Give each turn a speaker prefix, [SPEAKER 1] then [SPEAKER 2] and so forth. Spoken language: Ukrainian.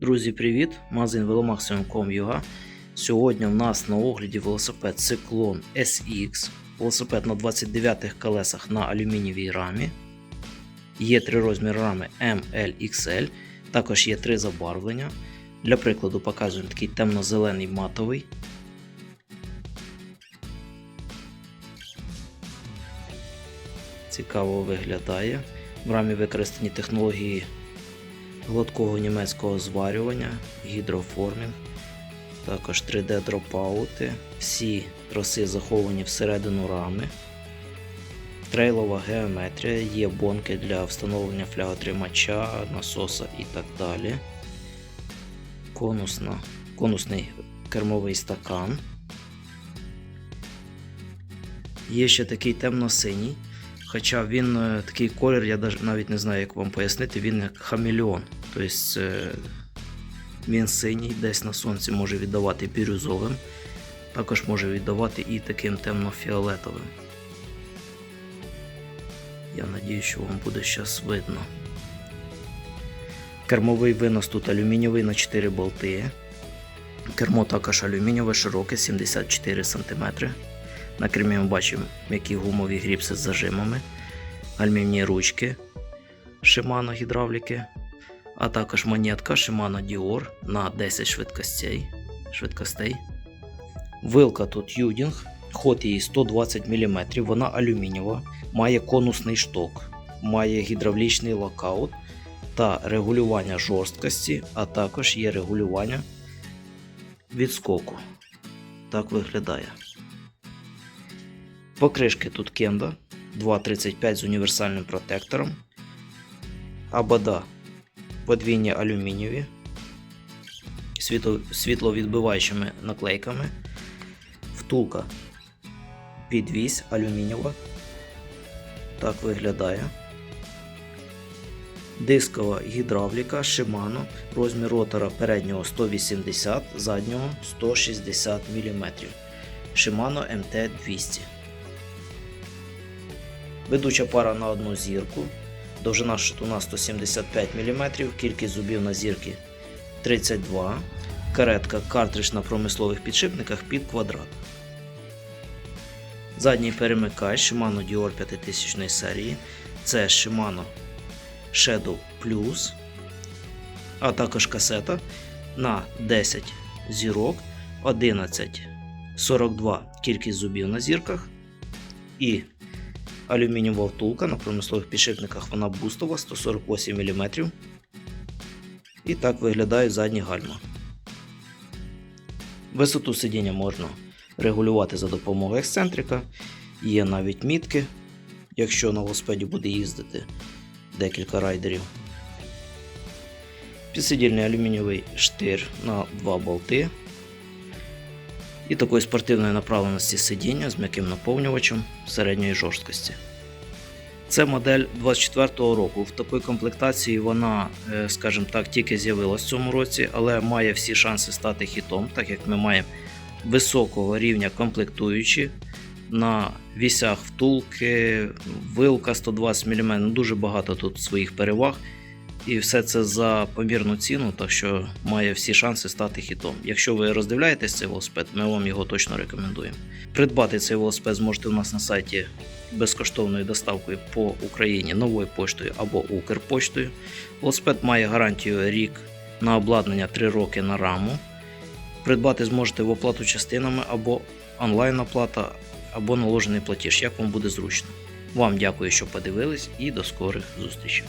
[SPEAKER 1] Друзі, привіт! Магазин velomaximum.com.ua Сьогодні в нас на огляді велосипед Циклон SX. Велосипед на 29 колесах на алюмінієвій рамі. Є три розміри рами M, L, XL. Також є три забарвлення. Для прикладу показуємо такий темно-зелений матовий. Цікаво виглядає. В рамі використані технології гладкого німецького зварювання, гідроформінг, також 3D дропаути. Всі троси заховані всередину рами. Трейлова геометрія, є бонки для встановлення фляготримача, насоса і так далі. Конусна, конусний кермовий стакан. Є ще такий темно-синій. Хоча він е, такий колір, я навіть не знаю, як вам пояснити, він як хамелеон. Тобто е, він синій, десь на сонці може віддавати бірюзовим, також може віддавати і таким темно-фіолетовим. Я надію, що вам буде зараз видно. Кермовий винос тут алюмінієвий на 4 болти. Кермо також алюмінієве, широке 74 см. На кермі ми бачимо м'які гумові гріпси з зажимами, гальмівні ручки Shimano гідравліки, а також монетка Shimano Dior на 10 швидкостей. швидкостей. Вилка тут юдінг, ход її 120 мм, вона алюмінієва, має конусний шток, має гідравлічний локаут та регулювання жорсткості, а також є регулювання відскоку. Так виглядає. Покришки тут Кенда 2,35 з універсальним протектором. Абада подвійні алюмінієві світло, світловідбиваючими наклейками. Втулка підвісь алюмінієва. Так виглядає. Дискова гідравліка Shimano, розмір ротора переднього 180, заднього 160 мм. Shimano MT200. Ведуча пара на одну зірку. Довжина шатуна 175 мм, кількість зубів на зірки 32 Каретка картридж на промислових підшипниках під квадрат. Задній перемикач Shimano Dior 5000 серії. Це Shimano Shadow Plus, а також касета на 10 зірок, 11 42 кількість зубів на зірках і алюмінієва втулка на промислових підшипниках вона бустова 148 мм. І так виглядають задні гальма. Висоту сидіння можна регулювати за допомогою ексцентрика. Є навіть мітки, якщо на велосипеді буде їздити декілька райдерів. Підсидільний алюмінієвий штир на два болти. І такої спортивної направленості сидіння з м'яким наповнювачем середньої жорсткості. Це модель 24-го року. В такій комплектації вона, е, скажімо так, тільки з'явилась в цьому році, але має всі шанси стати хітом, так як ми маємо високого рівня комплектуючі. На вісях втулки, вилка 120 мм, ну, дуже багато тут своїх переваг. І все це за помірну ціну, так що має всі шанси стати хітом. Якщо ви роздивляєтесь цей велосипед, ми вам його точно рекомендуємо. Придбати цей велосипед зможете у нас на сайті безкоштовною доставкою по Україні новою поштою або Укрпоштою. Велосипед має гарантію рік на обладнання 3 роки на раму. Придбати зможете в оплату частинами або онлайн-оплата, або наложений платіж, як вам буде зручно. Вам дякую, що подивились, і до скорих зустрічей.